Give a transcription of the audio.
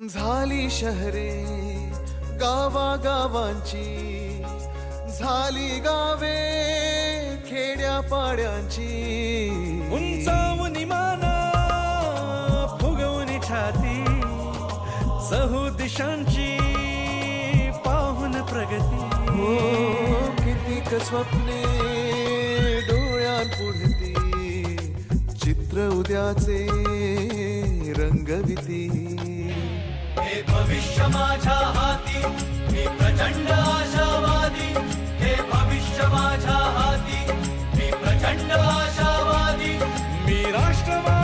झाली शहरे गावागावांची झाली गावे खेड्या पाड्यांची उंचावून माना फुगवून छाती चहू दिशांची पाहून प्रगती. हो कितीक स्वप्ने डोळ्यात पुढती चित्र उद्याचे रंगविती भविष्य माझ्या हाती मी प्रचंड आशावादी. हे भविष्य माझ्या हाती मी प्रचंड आशावादी. मी राष्ट्रवादी.